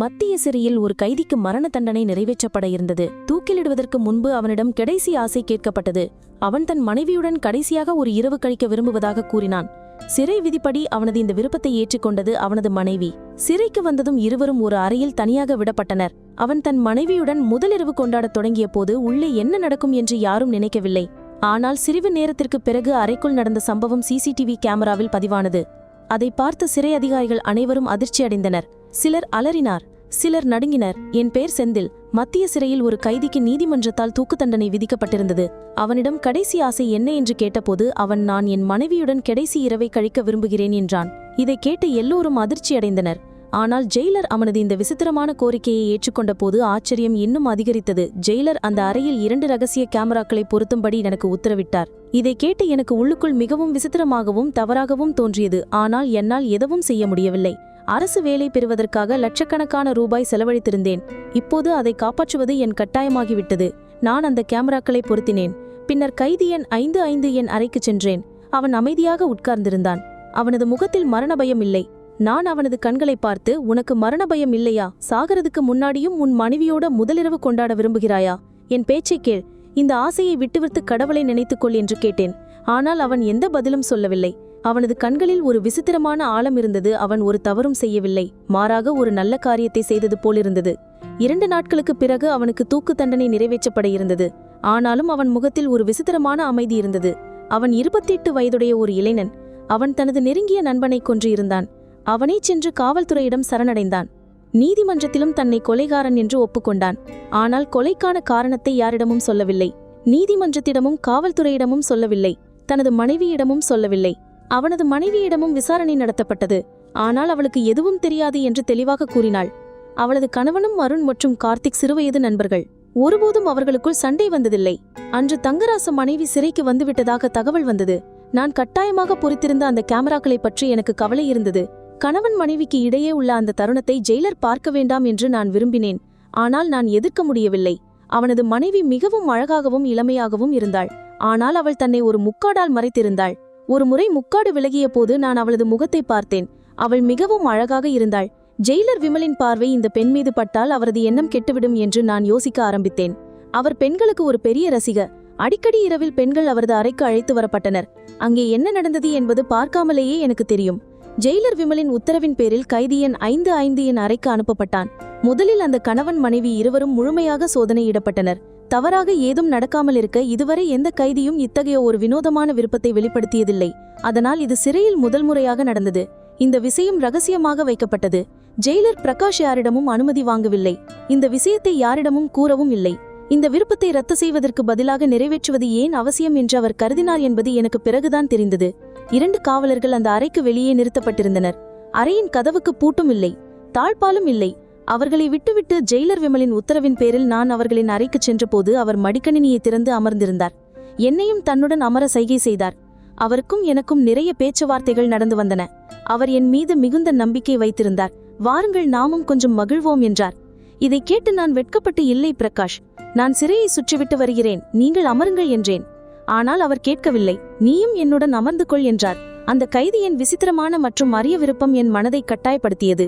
மத்திய சிறையில் ஒரு கைதிக்கு மரண தண்டனை நிறைவேற்றப்பட இருந்தது. தூக்கிலிடுவதற்கு முன்பு அவனிடம் கடைசி ஆசை கேட்கப்பட்டது. அவன் தன் மனைவியுடன் கடைசியாக ஒரு இரவு கழிக்க விரும்புவதாக கூறினான். சிறை விதிப்படி அவனது இந்த விருப்பத்தை ஏற்றுக்கொண்டது அவனது மனைவி. சிறைக்கு வந்ததும் இருவரும் ஒரு அறையில் தனியாக விடப்பட்டனர். அவன் தன் மனைவியுடன் முதலிரவு கொண்டாடத் தொடங்கிய போது உள்ளே என்ன நடக்கும் என்று யாரும் நினைக்கவில்லை. ஆனால் சிறிது நேரத்திற்கு பிறகு அறைக்குள் நடந்த சம்பவம் சிசிடிவி கேமராவில் பதிவானது. அதை பார்த்த சிறை அதிகாரிகள் அனைவரும் அதிர்ச்சியடைந்தனர். சிலர் அலறினார் சிலர் நடுங்கினர். என் பேர் செந்தில். மத்திய சிறையில் ஒரு கைதிக்கு நீதிமன்றத்தால் தூக்கு தண்டனை விதிக்கப்பட்டிருந்தது. அவனிடம் கடைசி ஆசை என்ன என்று கேட்டபோது அவன் நான் என் மனைவியுடன் கடைசி இரவை கழிக்க விரும்புகிறேன் என்றான். இதை கேட்டு எல்லோரும் அதிர்ச்சியடைந்தனர் ஆனால் ஜெயிலர் அவனது இந்த விசித்திரமான கோரிக்கையை ஏற்றுக்கொண்ட போது ஆச்சரியம் இன்னும் அதிகரித்தது. ஜெயிலர் அந்த அறையில் இரண்டு ரகசிய கேமராக்களை பொருத்தும்படி எனக்கு உத்தரவிட்டார். இதை கேட்டு எனக்கு உள்ளுக்குள் மிகவும் விசித்திரமாகவும் தவறாகவும் தோன்றியது. ஆனால் என்னால் எதுவும் செய்ய முடியவில்லை. அரசு வேலை பெறுவதற்காக லட்சக்கணக்கான ரூபாய் செலவழித்திருந்தேன். இப்போது அதை காப்பாற்றுவது என் கட்டாயமாகிவிட்டது. நான் அந்த கேமராக்களை பொருத்தினேன். பின்னர் கைதி எண் ஐந்து ஐந்து என் அறைக்குச் சென்றேன். அவன் அமைதியாக உட்கார்ந்திருந்தான். அவனது முகத்தில் மரண பயம் இல்லை. நான் அவனது கண்களை பார்த்து உனக்கு மரண பயம் இல்லையா? சாகறதுக்கு முன்னாடியும் உன் மனைவியோட முதலிரவு கொண்டாட விரும்புகிறாயா? என் பேச்சைக் கேள். இந்த ஆசையை விட்டுவிட்டு கடவுளை நினைத்துக்கொள் என்று கேட்டேன். ஆனால் அவன் எந்த பதிலும் சொல்லவில்லை. அவனது கண்களில் ஒரு விசித்திரமான ஆழம் இருந்தது. அவன் ஒரு தவறும் செய்யவில்லை. மாறாக ஒரு நல்ல காரியத்தை செய்தது போலிருந்தது இரண்டு நாட்களுக்கு பிறகு அவனுக்கு தூக்கு தண்டனை நிறைவேற்றப்பட இருந்தது. ஆனாலும் அவன் முகத்தில் ஒரு விசித்திரமான அமைதி இருந்தது. அவன் இருபத்தெட்டு வயதுடைய ஒரு இளைஞன். அவன் தனது நெருங்கிய நண்பனை கொன்று இருந்தான். அவனே சென்று காவல்துறையிடம் சரணடைந்தான். நீதிமன்றத்திலும் தன்னை கொலைகாரன் என்று ஒப்புக்கொண்டான். ஆனால் கொலைக்கான காரணத்தை யாரிடமும் சொல்லவில்லை. நீதிமன்றத்திடமும் காவல்துறையிடமும் சொல்லவில்லை. தனது மனைவியிடமும் சொல்லவில்லை. அவனது மனைவியிடமும் விசாரணை நடத்தப்பட்டது. ஆனால் அவளுக்கு எதுவும் தெரியாது என்று தெளிவாக கூறினாள். அவளது கணவனும் அருண் மற்றும் கார்த்திக் சிறுவயது நண்பர்கள். ஒருபோதும் அவர்களுக்குள் சண்டை வந்ததில்லை. அன்று தங்கராச மனைவி சிறைக்கு வந்துவிட்டதாக தகவல் வந்தது. நான் கட்டாயமாக பொறித்திருந்த அந்த கேமராக்களை பற்றி எனக்கு கவலை இருந்தது. கணவன் மனைவிக்கு இடையே உள்ள அந்த தருணத்தை ஜெயிலர் பார்க்க வேண்டாம் என்று நான் விரும்பினேன். ஆனால் நான் எதிர்க்க முடியவில்லை. அவனது மனைவி மிகவும் அழகாகவும் இளமையாகவும் இருந்தாள். ஆனால் அவள் தன்னை ஒரு முக்காடால் மறைத்திருந்தாள். ஒரு முறை முக்காடு விலகிய போது நான் அவளது முகத்தை பார்த்தேன். அவள் மிகவும் அழகாக இருந்தாள். ஜெயிலர் விமலின் பார்வை இந்த பெண் மீது பட்டால் அவரது எண்ணம் கெட்டுவிடும் என்று நான் யோசிக்க ஆரம்பித்தேன். அவர் பெண்களுக்கு ஒரு பெரிய ரசிகர் அடிக்கடி இரவில் பெண்கள் அவரது அறைக்கு அழைத்து வரப்பட்டனர். அங்கே என்ன நடந்தது என்பது பார்க்காமலேயே எனக்கு தெரியும். ஜெயிலர் விமலின் உத்தரவின் பேரில் கைதி எண் ஐந்து ஐந்து என் அறைக்கு அனுப்பப்பட்டான். முதலில் அந்த கணவன் மனைவி இருவரும் முழுமையாக சோதனையிடப்பட்டனர். தவறாக ஏதும் நடக்காமல் இருக்க இதுவரை எந்த கைதியும் இத்தகைய ஒரு வினோதமான விருப்பத்தை வெளிப்படுத்தியதில்லை. அதனால் இது சிறையில் முதல் முறையாக நடந்தது. இந்த விஷயம் ரகசியமாக வைக்கப்பட்டது. ஜெயிலர் பிரகாஷ் யாரிடமும் அனுமதி வாங்கவில்லை. இந்த விஷயத்தை யாரிடமும் கூறவும் இல்லை. இந்த விருப்பத்தை ரத்து செய்வதற்கு பதிலாக நிறைவேற்றுவது ஏன் அவசியம் என்று அவர் கருதினார் என்பது எனக்கு பிறகுதான் தெரிந்தது. இரண்டு காவலர்கள் அந்த அறைக்கு வெளியே நிறுத்தப்பட்டிருந்தனர். அறையின் கதவுக்கு பூட்டும் இல்லை. தாழ்பாலும் இல்லை. அவர்களை விட்டுவிட்டு ஜெயிலர் விமலின் உத்தரவின் பேரில் நான் அவர்களின் அறைக்குச் சென்றபோது அவர் மடிக்கணினியை திறந்து அமர்ந்திருந்தார். என்னையும் தன்னுடன் அமர சைகை செய்தார். அவருக்கும் எனக்கும் நிறைய பேச்சுவார்த்தைகள் நடந்து வந்தன. அவர் என் மீது மிகுந்த நம்பிக்கை வைத்திருந்தார். வாருங்கள் நாமும் கொஞ்சம் மகிழ்வோம் என்றார். இதை கேட்டு நான் வெட்கப்பட்டு இல்லை பிரகாஷ் நான் சிறையை சுற்றிவிட்டு வருகிறேன். நீங்கள் அமருங்கள் என்றேன். ஆனால் அவர் கேட்கவில்லை. நீயும் என்னுடன் அமர்ந்து கொள் என்றார். அந்த கைதியின் விசித்திரமான மற்றும் அரிய விருப்பம் என் மனதை கட்டாயப்படுத்தியது.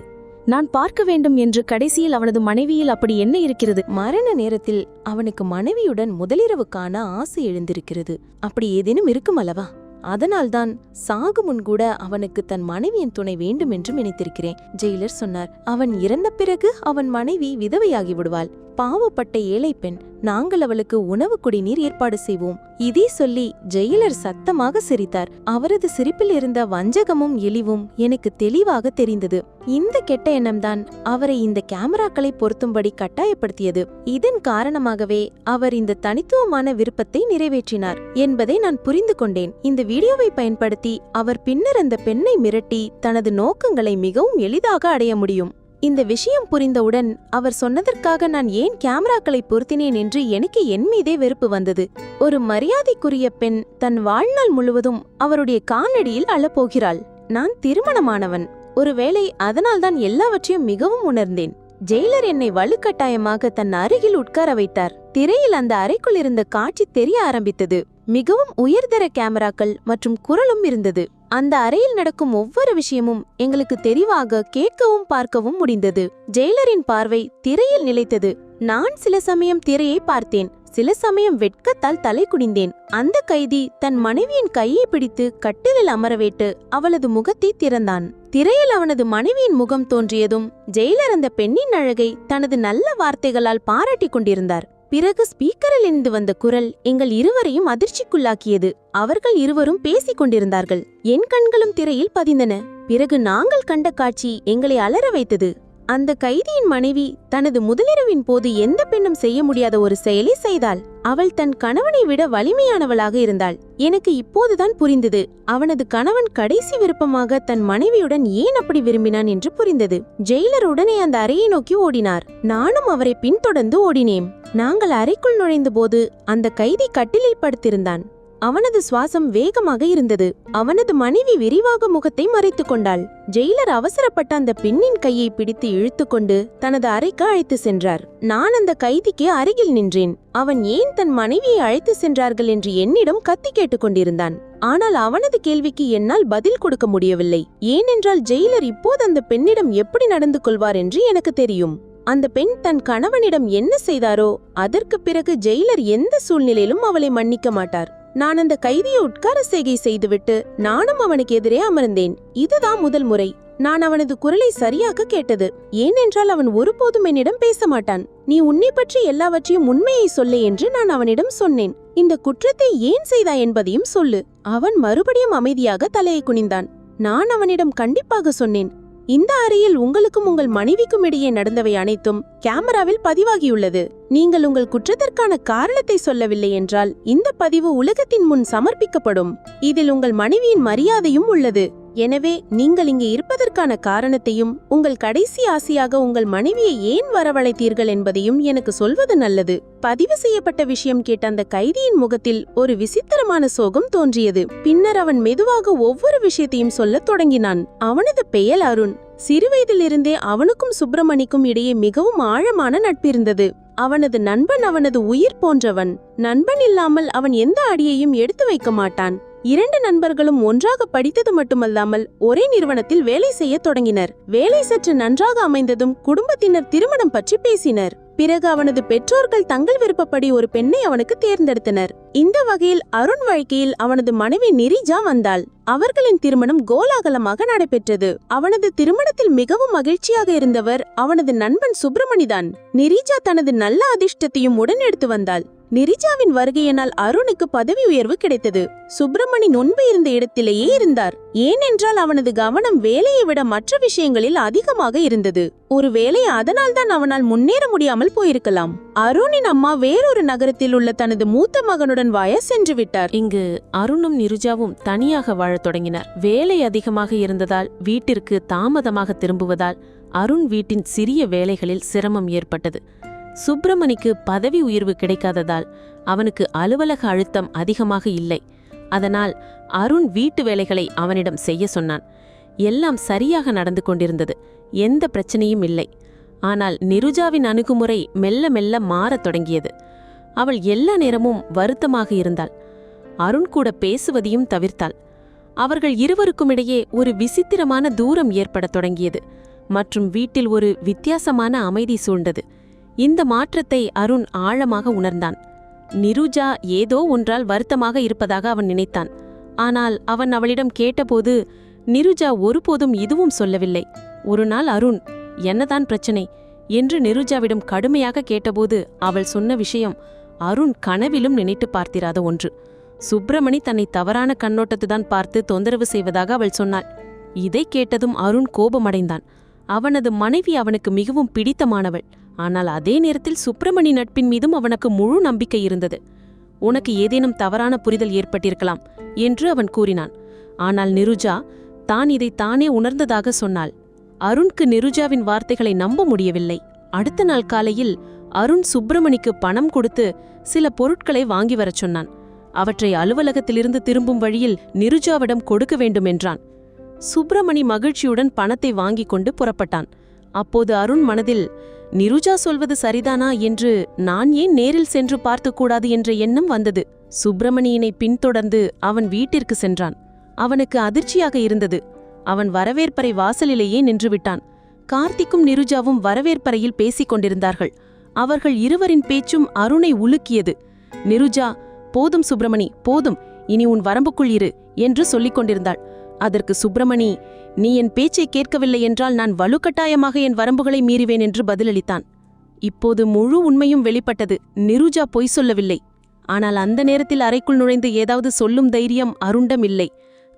நான் பார்க்க வேண்டும் என்று கடைசியில் அவனது மனைவியில் அப்படி என்ன இருக்கிறது? மரண நேரத்தில் அவனுக்கு மனைவியுடன் முதலிரவுக்கான ஆசை எழுந்திருக்கிறது. அப்படி ஏதேனும் இருக்கும் அல்லவா? அதனால்தான் சாகு முன் கூட அவனுக்கு தன் மனைவியின் துணை வேண்டும் என்று நினைத்திருக்கிறேன். ஜெயிலர் சொன்னார் அவன் இறந்த பிறகு அவன் மனைவி விதவையாகி விடுவாள். பாவப்பட்ட ஏழை பெண் நாங்கள் அவளுக்கு உணவு குடிநீர் ஏற்பாடு செய்வோம். இதே சொல்லி ஜெயிலர் சத்தமாக சிரித்தார். அவரது சிரிப்பில் இருந்த வஞ்சகமும் இழிவும் எனக்கு தெளிவாக தெரிந்தது. இந்த கெட்ட எண்ணம்தான் அவரை இந்த கேமராக்களை பொருத்தும்படி கட்டாயப்படுத்தியது. இதன் காரணமாகவே அவர் இந்த தனித்துவமான விருப்பத்தை நிறைவேற்றினார் என்பதை நான் புரிந்து கொண்டேன். இந்த வீடியோவை பயன்படுத்தி அவர் பின்னர் அந்த பெண்ணை மிரட்டி தனது நோக்கங்களை மிகவும் எளிதாக அடைய முடியும். இந்த விஷயம் புரிந்தவுடன் அவர் சொன்னதற்காக நான் ஏன் கேமராக்களை பொருத்தினேன் என்று எனக்கு என் மீதே வெறுப்பு வந்தது. ஒரு மரியாதைக்குரிய பெண் தன் வாழ்நாள் முழுவதும் அவருடைய காலடியில் அழப்போகிறாள். நான் திருமணமானவன். ஒருவேளை அதனால்தான் எல்லாவற்றையும் மிகவும் உணர்ந்தேன். ஜெயிலர் என்னை வலுக்கட்டாயமாக தன் அருகில் உட்கார வைத்தார். திரையில் அந்த அறைக்குள் இருந்த காட்சி தெரிய ஆரம்பித்தது. மிகவும் உயர்தர கேமராக்கள் மற்றும் குரலும் இருந்தது. அந்த அறையில் நடக்கும் ஒவ்வொரு விஷயமும் எங்களுக்கு தெரிவாக கேட்கவும் பார்க்கவும் முடிந்தது. ஜெயிலரின் பார்வை திரையில் நிலைத்தது. நான் சில சமயம் திரையை பார்த்தேன். சில சமயம் வெட்கத்தால் தலை குனிந்தேன். அந்த கைதி தன் மனைவியின் கையை பிடித்து கட்டிலில் அமரவேட்டு அவளது முகத்தை திறந்தான். திரையில் அவனது மனைவியின் முகம் தோன்றியதும் ஜெயிலர் அந்த பெண்ணின் அழகை தனது நல்ல வார்த்தைகளால் பாராட்டிக் கொண்டிருந்தார். பிறகு ஸ்பீக்கரில் இருந்து வந்த குரல் எங்கள் இருவரையும் அதிர்ச்சிக்குள்ளாக்கியது. அவர்கள் இருவரும் பேசிக் கொண்டிருந்தார்கள். என் கண்களும் திரையில் பதிந்தன. பிறகு நாங்கள் கண்ட காட்சி எங்களை அலற வைத்தது. அந்த கைதியின் மனைவி தனது முதலிரவின் போது எந்த பெண்ணும் செய்ய முடியாத ஒரு செயலை செய்தாள். அவள் தன் கணவனை விட வலிமையானவளாக இருந்தாள். எனக்கு இப்போதுதான் புரிந்தது. அவனது கணவன் கடைசி விருப்பமாக தன் மனைவியுடன் ஏன் அப்படி விரும்பினான் என்று புரிந்தது. ஜெயிலர் உடனே அந்த அறையை நோக்கி ஓடினார். நானும் அவரை பின்தொடர்ந்து ஓடினேன். நாங்கள் அறைக்குள் நுழைந்தபோது அந்த கைதி கட்டிலில் படுத்திருந்தான். அவனது சுவாசம் வேகமாக இருந்தது. அவனது மனைவி விரிவாக முகத்தை மறைத்துக் கொண்டாள். ஜெயிலர் அவசரப்பட்ட அந்த பெண்ணின் கையை பிடித்து இழுத்துக்கொண்டு தனது அறைக்கு அழைத்து சென்றார். நான் அந்த கைதிக்கு அருகில் நின்றேன். அவன் ஏன் தன் மனைவியை அழைத்து சென்றார்கள் என்று என்னிடம் கத்தி கேட்டுக் கொண்டிருந்தான். ஆனால் அவனது கேள்விக்கு என்னால் பதில் கொடுக்க முடியவில்லை. ஏனென்றால் ஜெயிலர் இப்போது அந்த பெண்ணிடம் எப்படி நடந்து கொள்வார் என்று எனக்கு தெரியும். அந்த பெண் தன் கணவனிடம் என்ன செய்தாரோ அதற்கு பிறகு ஜெயிலர் எந்த சூழ்நிலையிலும் அவளை மன்னிக்க மாட்டார். நான் அந்த கைதியை உட்கார செய்கை செய்துவிட்டு நானும் அவனுக்கு எதிரே அமர்ந்தேன். இதுதான் முதல் முறை. நான் அவனது குரலை சரியாக கேட்டது. ஏனென்றால் அவன் ஒருபோதும் என்னிடம் பேச மாட்டான். நீ உன்னை பற்றி எல்லாவற்றையும் உண்மையை சொல்லு என்று நான் அவனிடம் சொன்னேன். இந்த குற்றத்தை ஏன் செய்தாய் என்பதையும் சொல்லு. அவன் மறுபடியும் அமைதியாக தலையை குனிந்தான். நான் அவனிடம் கண்டிப்பாக சொன்னேன். இந்த அறையில் உங்களுக்கும் உங்கள் மனைவிக்கும் இடையே நடந்தவை அனைத்தும் கேமராவில் பதிவாகியுள்ளது. நீங்கள் உங்கள் குற்றத்திற்கான காரணத்தை சொல்லவில்லை என்றால் இந்த பதிவு உலகத்தின் முன் சமர்ப்பிக்கப்படும். இதில் உங்கள் மனைவியின் மரியாதையும் உள்ளது. எனவே நீங்கள் இங்கே இருப்பதற்கான காரணத்தையும் உங்கள் கடைசி ஆசையாக உங்கள் மனைவியை ஏன் வரவழைத்தீர்கள் என்பதையும் எனக்கு சொல்வது நல்லது. பதிவு செய்யப்பட்ட விஷயம் கேட்ட அந்த கைதியின் முகத்தில் ஒரு விசித்திரமான சோகம் தோன்றியது. பின்னர் அவன் மெதுவாக ஒவ்வொரு விஷயத்தையும் சொல்லத் தொடங்கினான். அவனது பெயர் அருண். சிறுவயதிலிருந்தே அவனுக்கும் சுப்பிரமணிக்கும் இடையே மிகவும் ஆழமான நட்பிருந்தது அவனது நண்பன் அவனது உயிர் போன்றவன். நண்பன் இல்லாமல் அவன் எந்த அடியையும் எடுத்து வைக்க மாட்டான். இரண்டு நண்பர்களும் ஒன்றாக படித்தது மட்டுமல்லாமல் ஒரே நிறுவனத்தில் வேலை செய்யத் தொடங்கினர். வேலை சற்று நன்றாக அமைந்ததும் குடும்பத்தினர் திருமணம் பற்றி பேசினர். பிறகு அவனது பெற்றோர்கள் தங்கள் விருப்பப்படி ஒரு பெண்ணை அவனுக்கு தேர்ந்தெடுத்தனர். இந்த வகையில் அருண் வாழ்க்கையில் அவனது மனைவி நிரிஜா வந்தாள். அவர்களின் திருமணம் கோலாகலமாக நடைபெற்றது. அவனது திருமணத்தில் மிகவும் மகிழ்ச்சியாக இருந்தவர் அவனது நண்பன் சுப்பிரமணிதான். நிரிஜா தனது நல்ல அதிர்ஷ்டத்தையும் உடன் எடுத்து வந்தாள். நிரிஜாவின் வருகையினால் அருணுக்கு பதவி உயர்வு கிடைத்தது. சுப்பிரமணி முன்பு இருந்த இடத்திலேயே இருந்தார். ஏனென்றால் அவனது கவனம் வேலையை விட மற்ற விஷயங்களில் அதிகமாக இருந்தது. ஒருவேளை அதனால்தான் அவனால் முன்னேற முடியாமல் போயிருக்கலாம். அருணின் அம்மா வேறொரு நகரத்தில் உள்ள தனது மூத்த மகனுடன் வாய சென்று விட்டார். இங்கு அருணும் நிருஜாவும் தனியாக வாழத் தொடங்கினர். வேலை அதிகமாக இருந்ததால் வீட்டிற்கு தாமதமாக திரும்புவதால் அருண் வீட்டின் சிறிய வேலைகளில் சிரமம் ஏற்பட்டது. சுப்பிரமணிக்கு பதவி உயர்வு கிடைக்காததால் அவனுக்கு அலுவலக அழுத்தம் அதிகமாக இல்லை. அதனால் அருண் வீட்டு வேலைகளை அவனிடம் செய்ய சொன்னான். எல்லாம் சரியாக நடந்து கொண்டிருந்தது. எந்த பிரச்சனையும் இல்லை. ஆனால் நிருஜாவின் அணுகுமுறை மெல்ல மெல்ல மாறத் தொடங்கியது. அவள் எல்லா நேரமும் வருத்தமாக இருந்தாள். அருண் கூட பேசுவதையும் தவிர்த்தாள். அவர்கள் இருவருக்குமிடையே ஒரு விசித்திரமான தூரம் ஏற்படத் தொடங்கியது. மற்றும் வீட்டில் ஒரு வித்தியாசமான அமைதி சூழ்ந்தது. இந்த மாற்றத்தை அருண் ஆழமாக உணர்ந்தான். நிருஜா ஏதோ ஒன்றால் வருத்தமாக இருப்பதாக அவன் நினைத்தான். ஆனால் அவன் அவளிடம் கேட்டபோது நிருஜா ஒருபோதும் இதுவும் சொல்லவில்லை. ஒரு நாள் அருண் என்னதான் பிரச்சனை? என்று நிருஜாவிடம் கடுமையாக கேட்டபோது அவள் சொன்ன விஷயம் அருண் கனவிலும் நினைத்து பார்த்திராத ஒன்று. சுப்பிரமணி தன்னை தவறான கண்ணோட்டத்துதான் பார்த்து தொந்தரவு செய்வதாக அவள் சொன்னாள். இதை கேட்டதும் அருண் கோபமடைந்தான். அவனது மனைவி அவனுக்கு மிகவும் பிடித்தமானவள். ஆனால் அதே நேரத்தில் சுப்பிரமணி நட்பின் மீதும் அவனுக்கு முழு நம்பிக்கை இருந்தது. உனக்கு ஏதேனும் தவறான புரிதல் ஏற்பட்டிருக்கலாம் என்று அவன் கூறினான். ஆனால் நிருஜா தான் இதை தானே உணர்ந்ததாக சொன்னாள். அருண்க்கு நிருஜாவின் வார்த்தைகளை நம்ப முடியவில்லை. அடுத்த நாள் காலையில் அருண் சுப்பிரமணிக்கு பணம் கொடுத்து சில பொருட்களை வாங்கி வரச் சொன்னான். அவற்றை அலுவலகத்திலிருந்து திரும்பும் வழியில் நிருஜாவிடம் கொடுக்க வேண்டும் என்றான். சுப்பிரமணி மகிழ்ச்சியுடன் பணத்தை வாங்கிக் கொண்டு புறப்பட்டான். அப்போது அருண் மனதில் நிருஜா சொல்வது சரிதானா என்று நான் ஏன் நேரில் சென்று பார்த்துக்கூடாது என்ற எண்ணம் வந்தது. சுப்பிரமணியனை பின்தொடர்ந்து அவன் வீட்டிற்கு சென்றான். அவனுக்கு அதிர்ச்சியாக இருந்தது. அவன் வரவேற்பறை வாசலிலேயே நின்றுவிட்டான். கார்த்திக்கும் நிருஜாவும் வரவேற்பறையில் பேசிக் கொண்டிருந்தார்கள். அவர்கள் இருவரின் பேச்சும் அருணை உலுக்கியது. நிருஜா போதும் சுப்பிரமணி போதும். இனி உன் வரம்புக்குள் இரு என்று சொல்லிக் கொண்டிருந்தாள். அதற்கு சுப்பிரமணி நீ என் பேச்சை கேட்கவில்லை என்றால் நான் வலுக்கட்டாயமாக என் வரம்புகளை மீறுவேன் என்று பதிலளித்தான். இப்போது முழு உண்மையும் வெளிப்பட்டது. நிருஜா பொய் சொல்லவில்லை. ஆனால் அந்த நேரத்தில் அறைக்குள் நுழைந்து ஏதாவது சொல்லும் தைரியம் அருண்டம் இல்லை.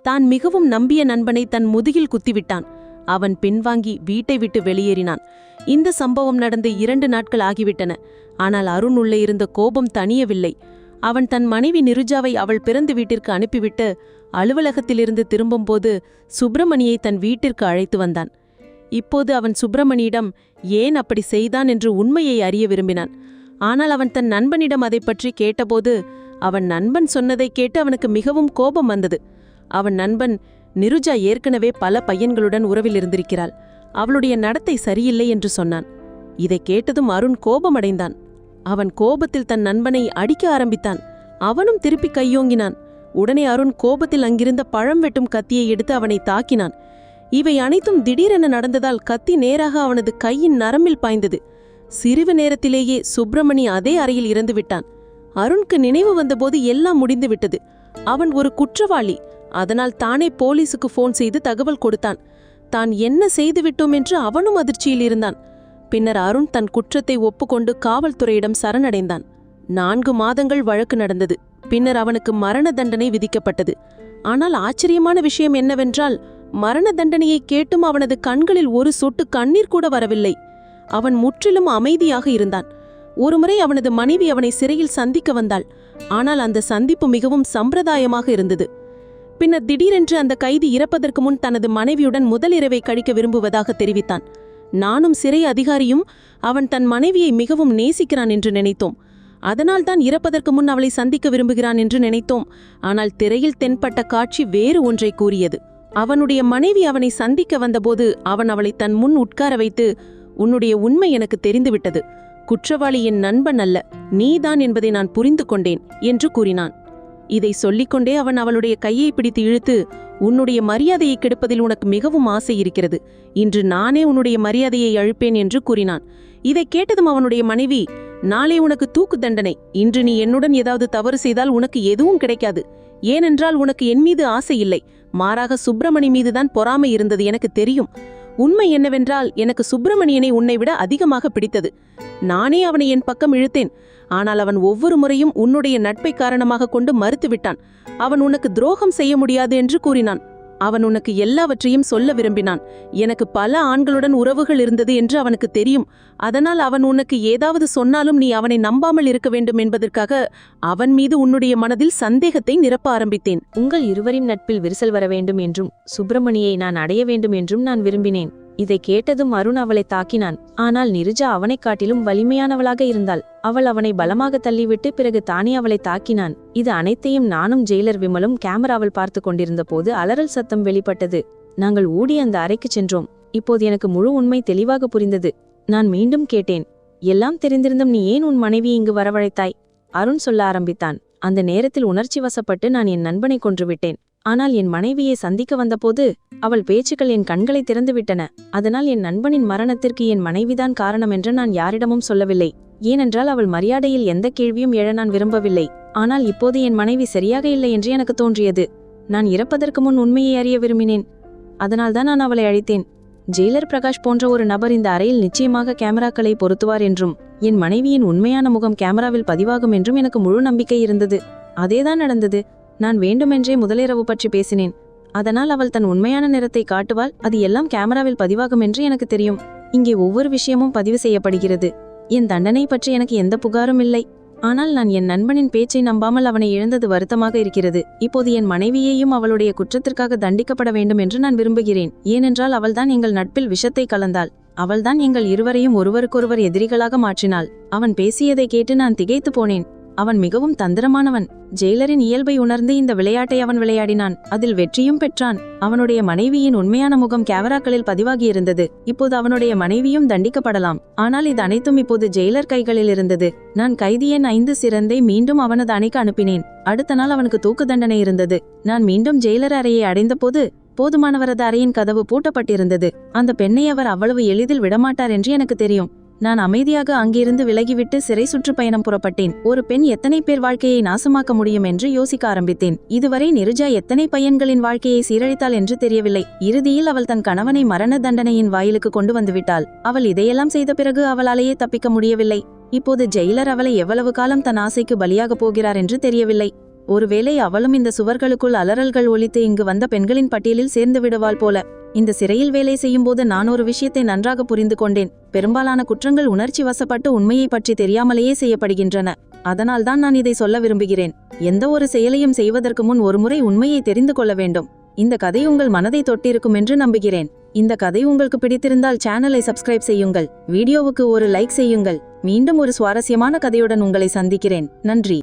தான் மிகவும் நம்பிய நண்பனை தன் முதுகில் குத்திவிட்டான். அவன் பின்வாங்கி வீட்டை விட்டு வெளியேறினான். இந்த சம்பவம் நடந்து இரண்டு நாட்கள் ஆகிவிட்டன. ஆனால் அருண் உள்ளே இருந்த கோபம் தணியவில்லை. அவன் தன் மனைவி நிருஜாவை அவள் பிறந்த வீட்டிற்கு அனுப்பிவிட்டு அலுவலகத்திலிருந்து திரும்பும்போது சுப்பிரமணியை தன் வீட்டிற்கு அழைத்து வந்தான். இப்போது அவன் சுப்பிரமணியிடம் ஏன் அப்படி செய்தான்? என்று உண்மையை அறிய விரும்பினான். ஆனால் அவன் தன் நண்பனிடம் அதைப் பற்றி கேட்டபோது அவன் நண்பன் சொன்னதை கேட்டு அவனுக்கு மிகவும் கோபம் வந்தது. அவன் நண்பன் நிருஜா ஏற்கனவே பல பையன்களுடன் உறவில் இருந்திருக்கிறாள். அவளுடைய நடத்தை சரியில்லை என்று சொன்னான். இதைக் கேட்டதும் அருண் கோபமடைந்தான். அவன் கோபத்தில் தன் நண்பனை அடிக்க ஆரம்பித்தான். அவனும் திருப்பி கையோங்கினான். உடனே அருண் கோபத்தில் அங்கிருந்த பழம் வெட்டும் கத்தியை எடுத்து அவனை தாக்கினான். இவை அனைத்தும் திடீரென நடந்ததால் கத்தி நேராக அவனது கையின் நரம்பில் பாய்ந்தது. சிறிது நேரத்திலேயே சுப்பிரமணி அதே அறையில் இறந்து விட்டான். அருண்க்கு நினைவு வந்தபோது எல்லாம் முடிந்து விட்டது. அவன் ஒரு குற்றவாளி. அதனால் தானே போலீசுக்கு போன் செய்து தகவல் கொடுத்தான். தான் என்ன செய்துவிட்டோம் என்று அவனும் அதிர்ச்சியில் இருந்தான். பின்னர் அருண் தன் குற்றத்தை ஒப்புக்கொண்டு காவல்துறையிடம் சரணடைந்தான். நான்கு மாதங்கள் வழக்கு நடந்தது. பின்னர் அவனுக்கு மரண தண்டனை விதிக்கப்பட்டது. ஆனால் ஆச்சரியமான விஷயம் என்னவென்றால் மரண தண்டனையை கேட்டும் அவனது கண்களில் ஒரு சொட்டு கண்ணீர் கூட வரவில்லை. அவன் முற்றிலும் அமைதியாக இருந்தான். ஒருமுறை அவனது மனைவி அவனை சிறையில் சந்திக்க வந்தாள். ஆனால் அந்த சந்திப்பு மிகவும் சம்பிரதாயமாக இருந்தது. பின்னர் திடீரென்று அந்த கைதி இறப்பதற்கு முன் தனது மனைவியுடன் முதல் இரவை கழிக்க விரும்புவதாக தெரிவித்தான். நானும் சிறை அதிகாரியும் அவன் தன் மனைவியை மிகவும் நேசிக்கிறான் என்று நினைத்தோம். அதனால் தான் இறப்பதற்கு முன் அவளை சந்திக்க விரும்புகிறான் என்று நினைத்தோம். ஆனால் திரையில் தென்பட்ட காட்சி வேறு ஒன்றை கூறியது. அவனுடைய மனைவி அவனை சந்திக்க வந்தபோது அவன் அவளை தன் முன் உட்கார வைத்து உன்னுடைய உண்மை எனக்கு தெரிந்துவிட்டது. குற்றவாளி என் நண்பன் அல்ல. நீதான் என்பதை நான் புரிந்து கொண்டேன் என்று கூறினான். இதை சொல்லிக்கொண்டே அவன் அவளுடைய கையை பிடித்து இழுத்து உன்னுடைய மரியாதையை கெடுப்பதில் உனக்கு மிகவும் ஆசை இருக்கிறது. இன்று நானே உன்னுடைய மரியாதையை அழிப்பேன் என்று கூறினான். இதை கேட்டதும் அவனுடைய மனைவி நாளை உனக்கு தூக்கு தண்டனை. இன்று நீ என்னுடன் ஏதாவது தவறு செய்தால் உனக்கு எதுவும் கிடைக்காது. ஏனென்றால் உனக்கு என் மீது ஆசை இல்லை. மாறாக சுப்பிரமணி மீதுதான் பொறாமை இருந்தது எனக்கு தெரியும். உண்மை என்னவென்றால் எனக்கு சுப்பிரமணியனை உன்னை விட அதிகமாக பிடித்தது. நானே அவனை என் பக்கம் இழுத்தேன். ஆனால் அவன் ஒவ்வொரு முறையும் உன்னுடைய நட்பை காரணமாக கொண்டு மறுத்துவிட்டான். அவன் உனக்கு துரோகம் செய்ய முடியாது என்று கூறினான். அவன் உனக்கு எல்லாவற்றையும் சொல்ல விரும்பினான். எனக்கு பல ஆண்களுடன் உறவுகள் இருந்தது என்று அவனுக்கு தெரியும். அதனால் அவன் உனக்கு ஏதாவது சொன்னாலும் நீ அவனை நம்பாமல் இருக்க வேண்டும் என்பதற்காக அவன் மீது உன்னுடைய மனதில் சந்தேகத்தை நிரப்ப ஆரம்பித்தேன். உங்கள் இருவரின் நட்பில் விரிசல் வர வேண்டும் என்றும் சுப்பிரமணியை நான் அடைய வேண்டும் என்றும் நான் விரும்பினேன். இதை கேட்டதும் அருண் அவளை தாக்கினான். ஆனால் நிருஜா அவனைக் காட்டிலும் வலிமையானவளாக இருந்தாள். அவள் அவனை பலமாக தள்ளிவிட்டு பிறகு தானே அவளை தாக்கினான். இது அனைத்தையும் நானும் ஜெயிலர் விமலும் கேமராவில் பார்த்து கொண்டிருந்த போது அலறல் சத்தம் வெளிப்பட்டது. நாங்கள் ஓடி அந்த அறைக்குச் சென்றோம். இப்போது எனக்கு முழு உண்மை தெளிவாக புரிந்தது. நான் மீண்டும் கேட்டேன். எல்லாம் தெரிந்திருந்தும் நீ ஏன் உன் மனைவி இங்கு வரவழைத்தாய்? அருண் சொல்ல ஆரம்பித்தான். அந்த நேரத்தில் உணர்ச்சி வசப்பட்டு நான் என் நண்பனை கொன்றுவிட்டேன் ஆனால் என் மனைவியை சந்திக்க வந்தபோது அவள் பேச்சுக்கள் என் கண்களை திறந்துவிட்டன. அதனால் என் நண்பனின் மரணத்திற்கு என் மனைவிதான் காரணம் என்று நான் யாரிடமும் சொல்லவில்லை. ஏனென்றால் அவள் மரியாதையில் எந்த கேள்வியும் எழ நான் விரும்பவில்லை. ஆனால் இப்போது என் மனைவி சரியாக இல்லை என்று எனக்கு தோன்றியது. நான் இறப்பதற்கு முன் உண்மையை அறிய விரும்பினேன். அதனால்தான் நான் அவளை அழைத்தேன். ஜெயிலர் பிரகாஷ் போன்ற ஒரு நபர் இந்த அறையில் நிச்சயமாக கேமராக்களை பொருத்துவார் என்றும் என் மனைவியின் உண்மையான முகம் கேமராவில் பதிவாகும் என்றும் எனக்கு முழு நம்பிக்கை இருந்தது. அதேதான் நடந்தது. நான் வேண்டுமென்றே முதலிரவு பற்றி பேசினேன். அதனால் அவள் தன் உண்மையான நிறத்தை காட்டுவாள் அது எல்லாம் கேமராவில் பதிவாகும் என்று எனக்கு தெரியும். இங்கே ஒவ்வொரு விஷயமும் பதிவு செய்யப்படுகிறது. என் தண்டனை பற்றி எனக்கு எந்த புகாரும் இல்லை. ஆனால் நான் என் நண்பனின் பேச்சை நம்பாமல் அவனை இழந்தது வருத்தமாக இருக்கிறது. இப்போது என் மனைவியையும் அவளுடைய குற்றத்திற்காக தண்டிக்கப்பட வேண்டும் என்று நான் விரும்புகிறேன். ஏனென்றால் அவள்தான் எங்கள் நட்பில் விஷத்தை கலந்தாள். அவள்தான் எங்கள் இருவரையும் ஒருவருக்கொருவர் எதிரிகளாக மாற்றினாள். அவன் பேசியதை கேட்டு நான் திகைத்து போனேன். அவன் மிகவும் தந்திரமானவன். ஜெயிலரின் இயல்பை உணர்ந்து இந்த விளையாட்டை அவன் விளையாடினான். அதில் வெற்றியும் பெற்றான். அவனுடைய மனைவியின் உண்மையான முகம் கேமராக்களில் பதிவாகியிருந்தது. இப்போது அவனுடைய மனைவியும் தண்டிக்கப்படலாம். ஆனால் இது அனைத்தும் இப்போது ஜெயிலர் கைகளில் இருந்தது. நான் கைதி எண் ஐந்து சிறந்தை மீண்டும் அவனது அணைக்கு அனுப்பினேன். அடுத்த நாள் அவனுக்கு தூக்கு தண்டனை இருந்தது. நான் மீண்டும் ஜெயிலர் அறையை அடைந்தபோது போதுமானவரது அறையின் கதவு பூட்டப்பட்டிருந்தது. அந்த பெண்ணை அவர் அவ்வளவு எளிதில் விடமாட்டார் என்று எனக்கு தெரியும். நான் அமைதியாக அங்கிருந்து விலகிவிட்டு சிறை சுற்றுப்பயணம் புறப்பட்டேன். ஒரு பெண் எத்தனை பேர் வாழ்க்கையை நாசமாக்க முடியும் என்று யோசிக்க ஆரம்பித்தேன். இதுவரை நிருஜா எத்தனை பையன்களின் வாழ்க்கையை சீரழித்தாள் என்று தெரியவில்லை. இறுதியில் அவள் தன் கணவனை மரண தண்டனையின் வாயிலுக்கு கொண்டு வந்துவிட்டாள் அவள் இதையெல்லாம் செய்த பிறகு அவளாலேயே தப்பிக்க முடியவில்லை. இப்போது ஜெயிலர் அவளை எவ்வளவு காலம் தன் ஆசைக்கு பலியாகப் போகிறார் என்று தெரியவில்லை. ஒருவேளை அவளும் இந்த சுவர்களுக்குள் அலறல்கள் ஒழித்து இங்கு வந்த பெண்களின் பட்டியலில் சேர்ந்து விடுவாள் போல. இந்த சிறையில் வேலை செய்யும்போது நான் ஒரு விஷயத்தை நன்றாக புரிந்து கொண்டேன். பெரும்பாலான குற்றங்கள் உணர்ச்சி வசப்பட்டு உண்மையை பற்றி தெரியாமலேயே செய்யப்படுகின்றன. அதனால்தான் நான் இதை சொல்ல விரும்புகிறேன். எந்த ஒரு செயலையும் செய்வதற்கு முன் ஒருமுறை உண்மையை தெரிந்து கொள்ள வேண்டும். இந்த கதை உங்கள் மனதை தொட்டிருக்கும் என்று நம்புகிறேன். இந்த கதை உங்களுக்கு பிடித்திருந்தால் சேனலை சப்ஸ்கிரைப் செய்யுங்கள். வீடியோவுக்கு ஒரு லைக் செய்யுங்கள். மீண்டும் ஒரு சுவாரஸ்யமான கதையுடன் உங்களை சந்திக்கிறேன். நன்றி.